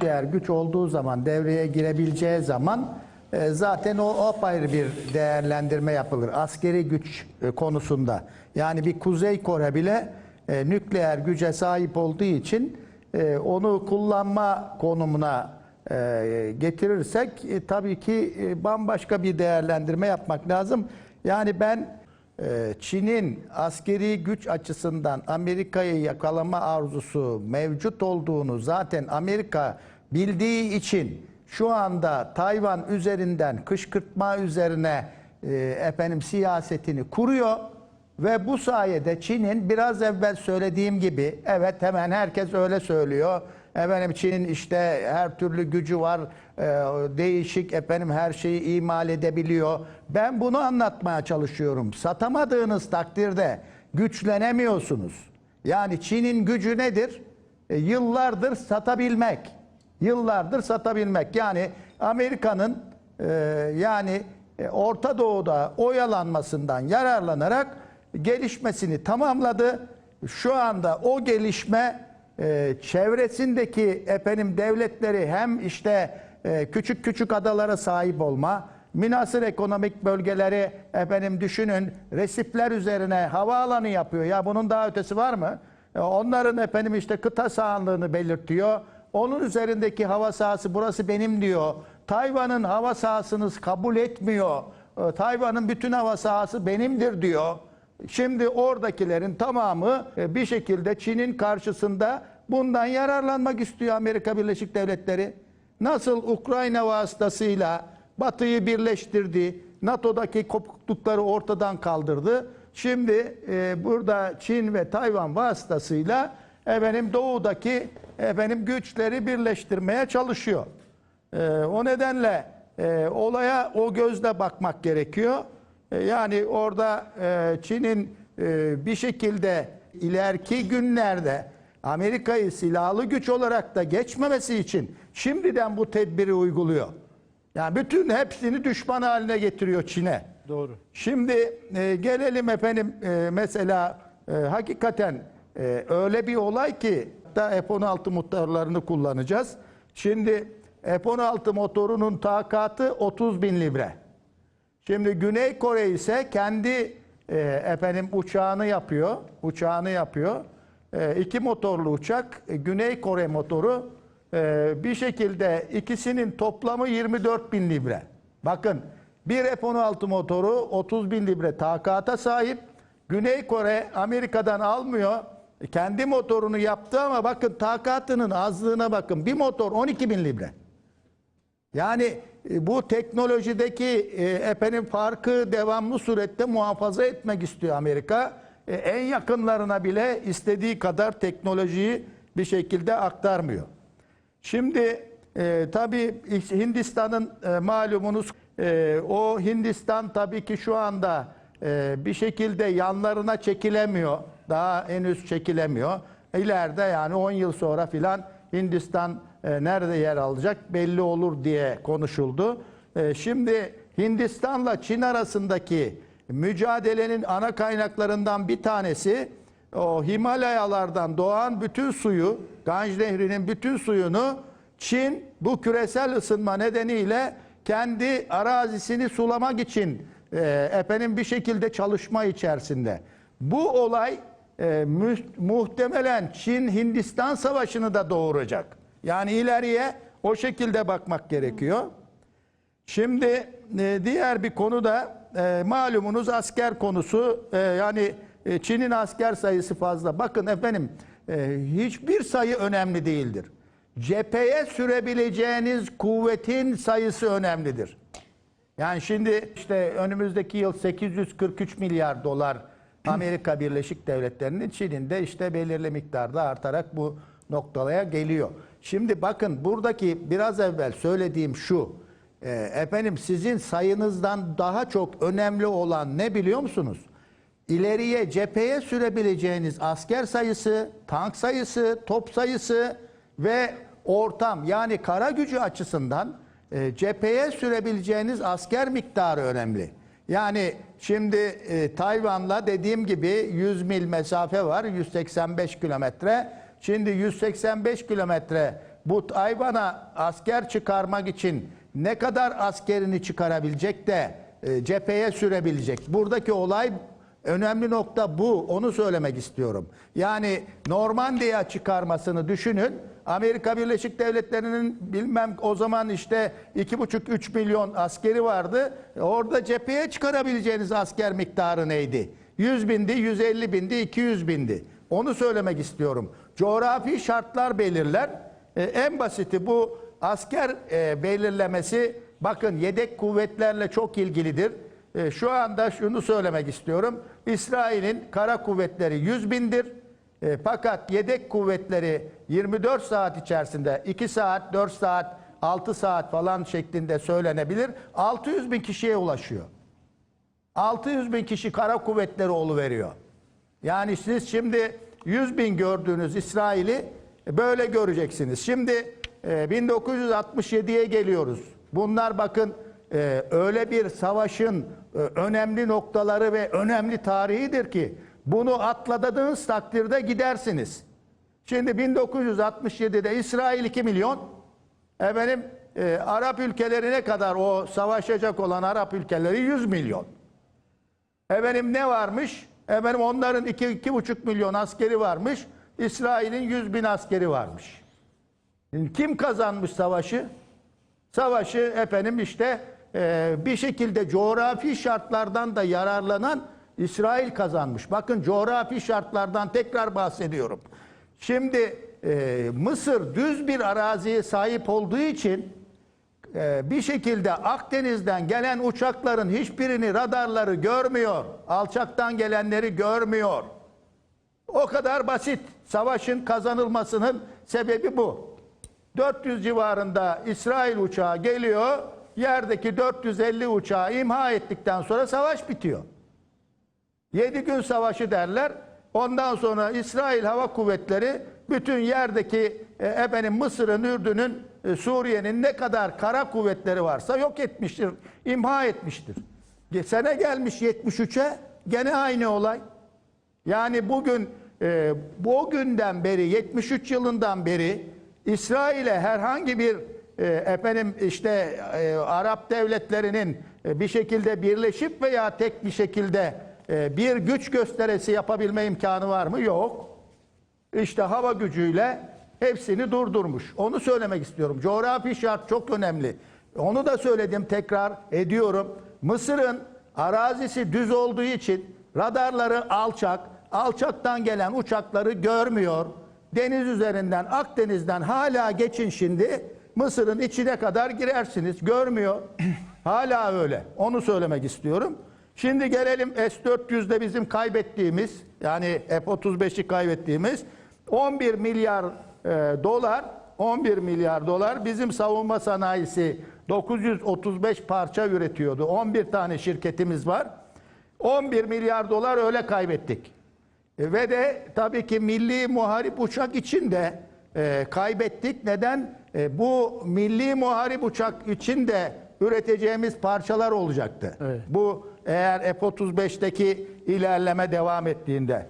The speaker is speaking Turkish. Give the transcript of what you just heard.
nükleer güç olduğu zaman devreye girebileceği zaman e, zaten o apayrı bir değerlendirme yapılır. Askeri güç e, konusunda. Yani bir Kuzey Kore bile e, nükleer güce sahip olduğu için onu kullanma konumuna getirirsek tabii ki bambaşka bir değerlendirme yapmak lazım. Yani ben Çin'in askeri güç açısından Amerika'yı yakalama arzusu mevcut olduğunu zaten Amerika bildiği için şu anda Tayvan üzerinden kışkırtma üzerine e, efendim siyasetini kuruyor ve bu sayede Çin'in biraz evvel söylediğim gibi evet hemen herkes öyle söylüyor. Efendim Çin'in işte her türlü gücü var, e, değişik efendim her şeyi imal edebiliyor. Ben bunu anlatmaya çalışıyorum. Satamadığınız takdirde güçlenemiyorsunuz. Yani Çin'in gücü nedir? E, yıllardır satabilmek. Yıllardır satabilmek. Yani Amerika'nın e, yani e, Orta Doğu'da oyalanmasından yararlanarak gelişmesini tamamladı. Şu anda o gelişme e, çevresindeki efendim devletleri hem işte e, küçük küçük adalara sahip olma, münasır ekonomik bölgeleri efendim düşünün resipler üzerine havaalanı yapıyor. Ya bunun daha ötesi var mı? E, Onların efendim işte kıta sahanlığını belirtiyor. Onun üzerindeki hava sahası burası benim diyor. Tayvan'ın hava sahasını kabul etmiyor. E, Tayvan'ın bütün hava sahası benimdir diyor. Şimdi oradakilerin tamamı e, bir şekilde Çin'in karşısında bundan yararlanmak istiyor Amerika Birleşik Devletleri. Nasıl Ukrayna vasıtasıyla Batı'yı birleştirdi, NATO'daki kopuklukları ortadan kaldırdı. Şimdi e, burada Çin ve Tayvan vasıtasıyla efendim doğudaki efendim güçleri birleştirmeye çalışıyor. E, o nedenle e, olaya o gözle bakmak gerekiyor. E, Yani orada e, Çin'in e, bir şekilde ileriki günlerde Amerika'yı silahlı güç olarak da geçmemesi için şimdiden bu tedbiri uyguluyor. Yani bütün hepsini düşman haline getiriyor Çin'e. Doğru. Şimdi e, gelelim efendim e, mesela e, hakikaten e, öyle bir olay ki da F-16 motorlarını kullanacağız. Şimdi F-16 motorunun takatı 30 bin libre. Şimdi Güney Kore ise kendi e, efendim uçağını yapıyor. Uçağını yapıyor. E, iki motorlu uçak. e, Güney Kore motoru e, bir şekilde ikisinin toplamı 24 bin libre. Bakın bir F-16 motoru 30 bin libre takata sahip. Güney Kore Amerika'dan almıyor. E, Kendi motorunu yaptı ama bakın takatının azlığına bakın. Bir motor 12 bin libre. Yani e, bu teknolojideki e, efendim farkı devamlı surette muhafaza etmek istiyor Amerika. E, en yakınlarına bile istediği kadar teknolojiyi bir şekilde aktarmıyor. Şimdi e, tabii Hindistan'ın e, malumunuz e, o Hindistan tabii ki şu anda e, bir şekilde yanlarına çekilemiyor. Daha henüz çekilemiyor. İleride yani 10 yıl sonra filan Hindistan e, nerede yer alacak belli olur diye konuşuldu. E, şimdi Hindistan'la Çin arasındaki mücadelenin ana kaynaklarından bir tanesi o Himalayalardan doğan bütün suyu, Ganj Nehri'nin bütün suyunu Çin bu küresel ısınma nedeniyle kendi arazisini sulamak için e, efendim bir şekilde çalışma içerisinde. Bu olay e, muhtemelen Çin-Hindistan savaşını da doğuracak. Yani ileriye o şekilde bakmak gerekiyor. Şimdi e, diğer bir konu da e, malumunuz asker konusu. E, yani e, Çin'in asker sayısı fazla. Bakın efendim e, hiçbir sayı önemli değildir. Cepheye sürebileceğiniz kuvvetin sayısı önemlidir. Yani şimdi işte önümüzdeki yıl 843 milyar dolar Amerika Birleşik Devletleri'nin Çin'in de işte belirli miktarda artarak bu noktaya geliyor. Şimdi bakın buradaki biraz evvel söylediğim şu. e, efendim sizin sayınızdan daha çok önemli olan ne biliyor musunuz? İleriye cepheye sürebileceğiniz asker sayısı, tank sayısı, top sayısı ve ortam yani kara gücü açısından e, cepheye sürebileceğiniz asker miktarı önemli. Yani şimdi e, Tayvan'la dediğim gibi 100 mil mesafe var, 185 kilometre. Şimdi 185 kilometre bu Tayvan'a asker çıkarmak için ne kadar askerini çıkarabilecek de e, cepheye sürebilecek. Buradaki olay önemli nokta bu. Onu söylemek istiyorum. Yani Normandiya çıkarmasını düşünün. Amerika Birleşik Devletleri'nin bilmem o zaman işte 2,5-3 milyon askeri vardı. Orada cepheye çıkarabileceğiniz asker miktarı neydi? 100 bindi, 150 bindi, 200 bindi. Onu söylemek istiyorum. Coğrafi şartlar belirler. E, en basiti bu asker e, belirlemesi bakın yedek kuvvetlerle çok ilgilidir. E, şu anda şunu söylemek istiyorum. İsrail'in kara kuvvetleri 100 bindir. E, fakat yedek kuvvetleri 24 saat içerisinde 2 saat, 4 saat, 6 saat falan şeklinde söylenebilir. 600 bin kişiye ulaşıyor. 600 bin kişi kara kuvvetleri veriyor. Yani siz şimdi 100 bin gördüğünüz İsrail'i böyle göreceksiniz. Şimdi e, 1967'ye geliyoruz. Bunlar bakın e, öyle bir savaşın e, önemli noktaları ve önemli tarihidir ki bunu atladığınız takdirde gidersiniz. Şimdi 1967'de İsrail 2 milyon, efendim e, Arap ülkelerine kadar o savaşacak olan Arap ülkeleri 100 milyon. Efendim ne varmış? Efendim onların 2-2,5 milyon askeri varmış. İsrail'in 100 bin askeri varmış. Kim kazanmış savaşı? Savaşı efendim işte e, bir şekilde coğrafi şartlardan da yararlanan İsrail kazanmış. Bakın coğrafi şartlardan tekrar bahsediyorum. Şimdi e, Mısır düz bir araziye sahip olduğu için e, bir şekilde Akdeniz'den gelen uçakların hiçbirini radarları görmüyor. Alçaktan gelenleri görmüyor. O kadar basit. Savaşın kazanılmasının sebebi bu. 400 civarında İsrail uçağı geliyor. Yerdeki 450 uçağı imha ettikten sonra savaş bitiyor. 7 gün savaşı derler. Ondan sonra İsrail Hava Kuvvetleri bütün yerdeki e, efendim Mısır'ın, Ürdün'ün, e, Suriye'nin ne kadar kara kuvvetleri varsa yok etmiştir, imha etmiştir. Sene gelmiş 73'e gene aynı olay. Yani bugün e, bu günden beri 73 yılından beri İsrail'e herhangi bir efendim işte e, Arap devletlerinin e, bir şekilde birleşip veya tek bir şekilde e, bir güç gösterisi yapabilme imkanı var mı? Yok. İşte hava gücüyle hepsini durdurmuş. Onu söylemek istiyorum. Coğrafi şart çok önemli. Onu da söyledim tekrar ediyorum. Mısır'ın arazisi düz olduğu için radarları alçak. Alçaktan gelen uçakları görmüyor. Deniz üzerinden Akdeniz'den hala geçin şimdi. Mısır'ın içine kadar girersiniz. Görmüyor. hala öyle. Onu söylemek istiyorum. Şimdi gelelim S-400'de bizim kaybettiğimiz yani F-35'i kaybettiğimiz 11 milyar e, dolar 11 milyar dolar bizim savunma sanayisi 935 parça üretiyordu. 11 tane şirketimiz var. 11 milyar dolar öyle kaybettik. E, ve de tabii ki milli muharip uçak için de e, kaybettik. Neden? E, bu milli muharip uçak için de üreteceğimiz parçalar olacaktı. Evet. Bu eğer F-35'teki ilerleme devam ettiğinde.